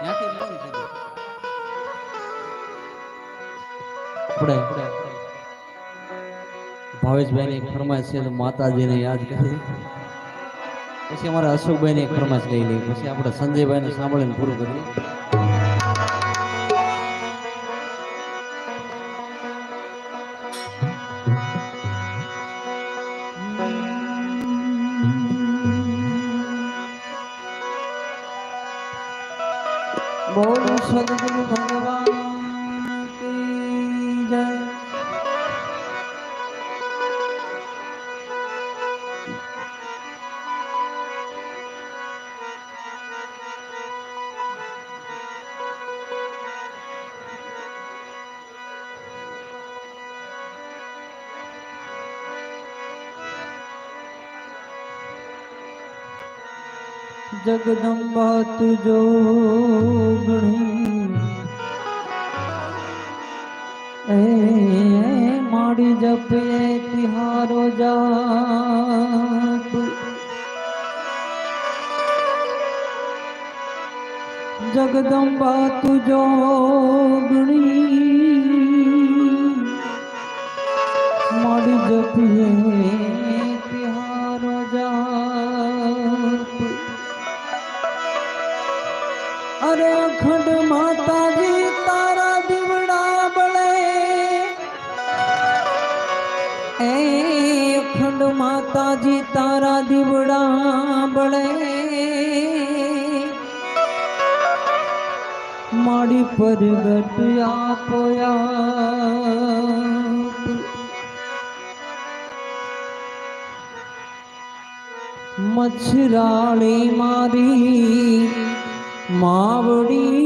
ત્યાંથી. આપણે ભાવેશભાઈની એક ફરમાઈશ છે, તો માતાજીને યાદ કરી. પછી અમારા અશોકભાઈની એક ફરમાઈશ લઈ લઈ પછી આપણે સંજયભાઈને સાંભળીને પૂરું કરીએ. બોલો સદગુરુ ભગવાન જય. જગદંબા તુજો ગણી. એ માડી જપે તિહારો જાપ જગદંબા તુજો ગણી. માડી જપીએ અરે અખંડ માતાજી, તારા દીવડા બળે. એ અખંડ માતાજી, તારા દીવડા બળે. માડી પરગટ આપોયા. મચ્છરાળી મારી மாவடி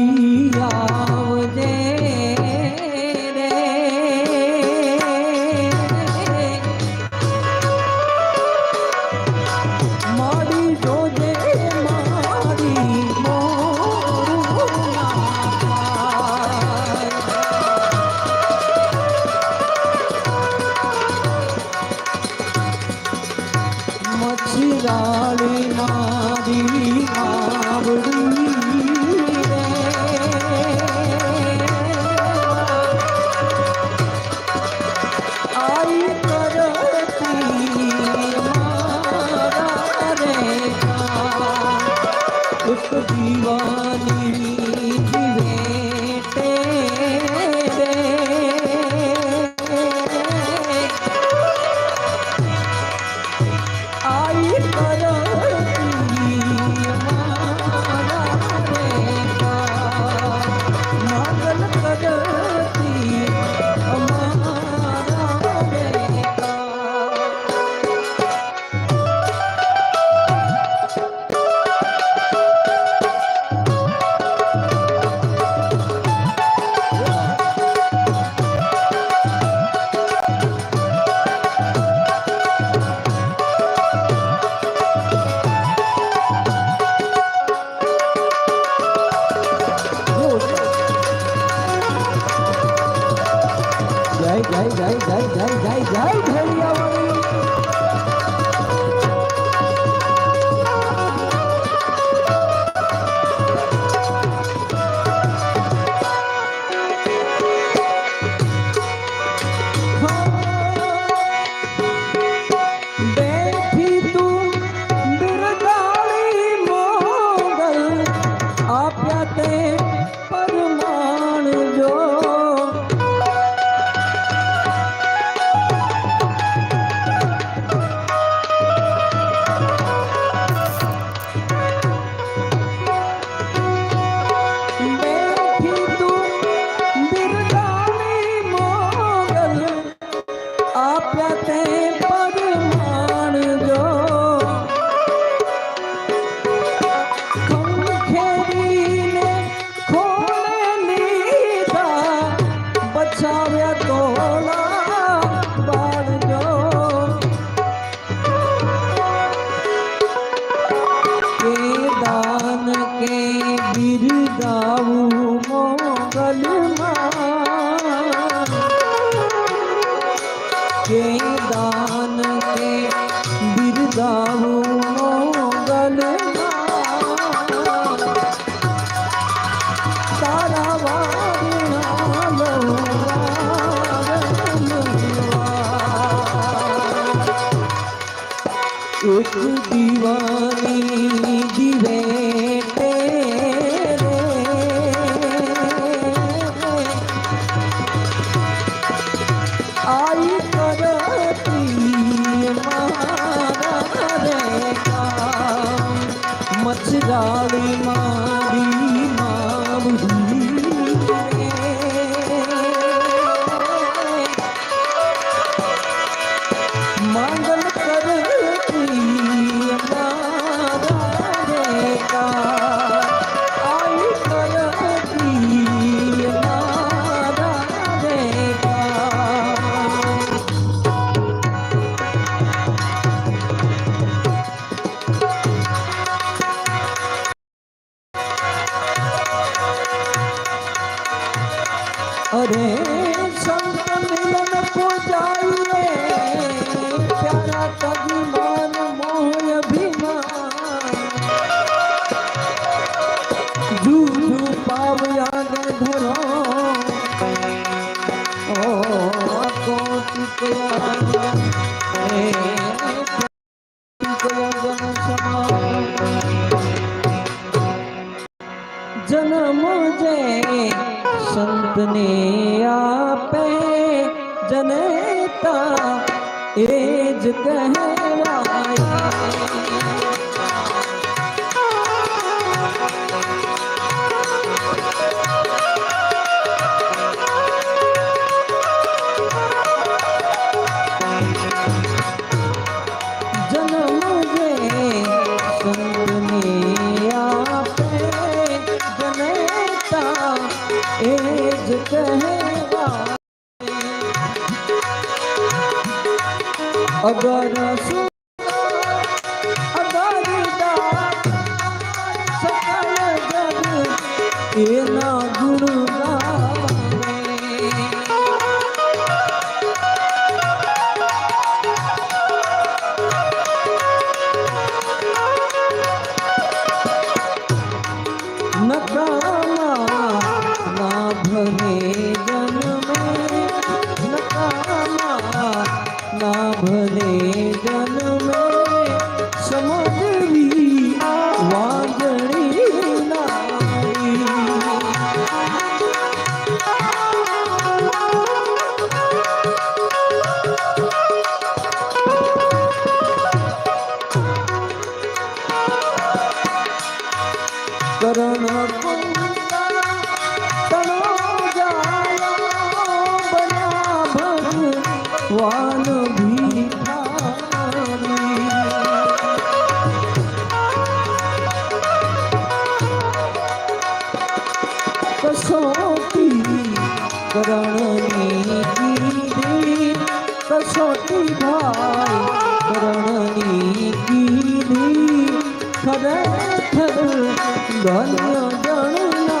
baby. દીવાની દિવે મચરાવે જન્મ જે સંતને આપે જનતા એ જ કહે But I'm not. ধন্য জননা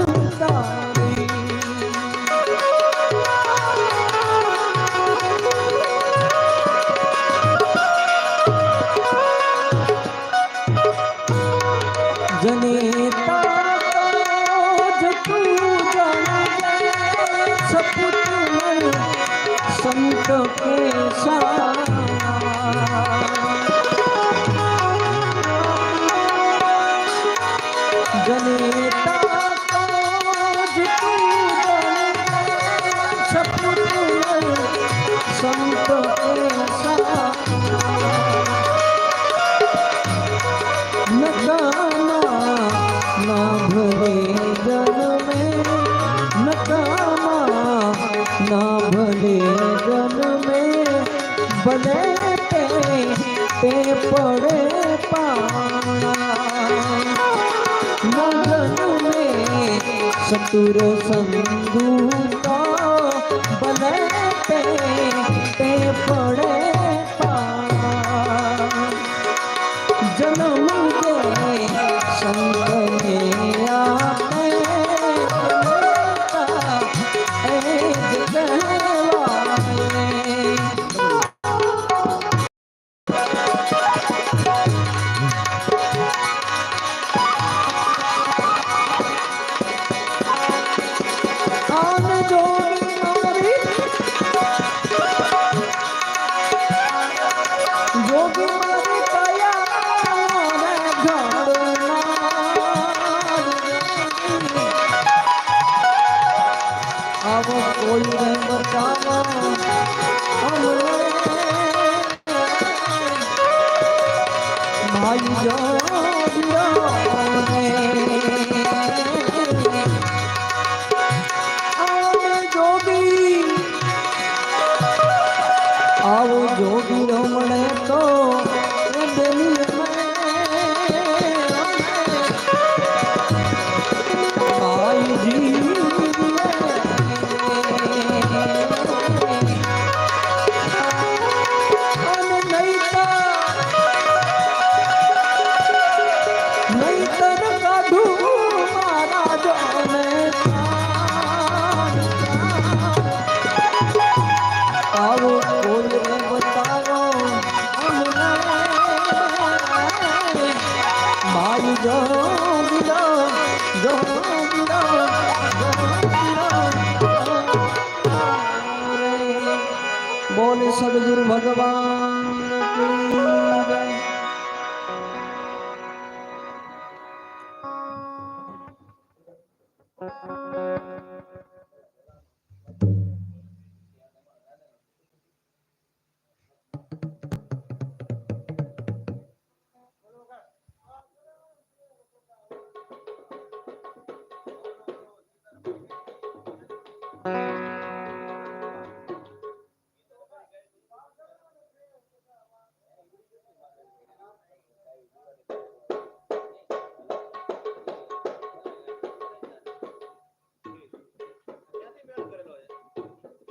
પડે પાણા. સતુર સંધુ તો ભલે તે પડે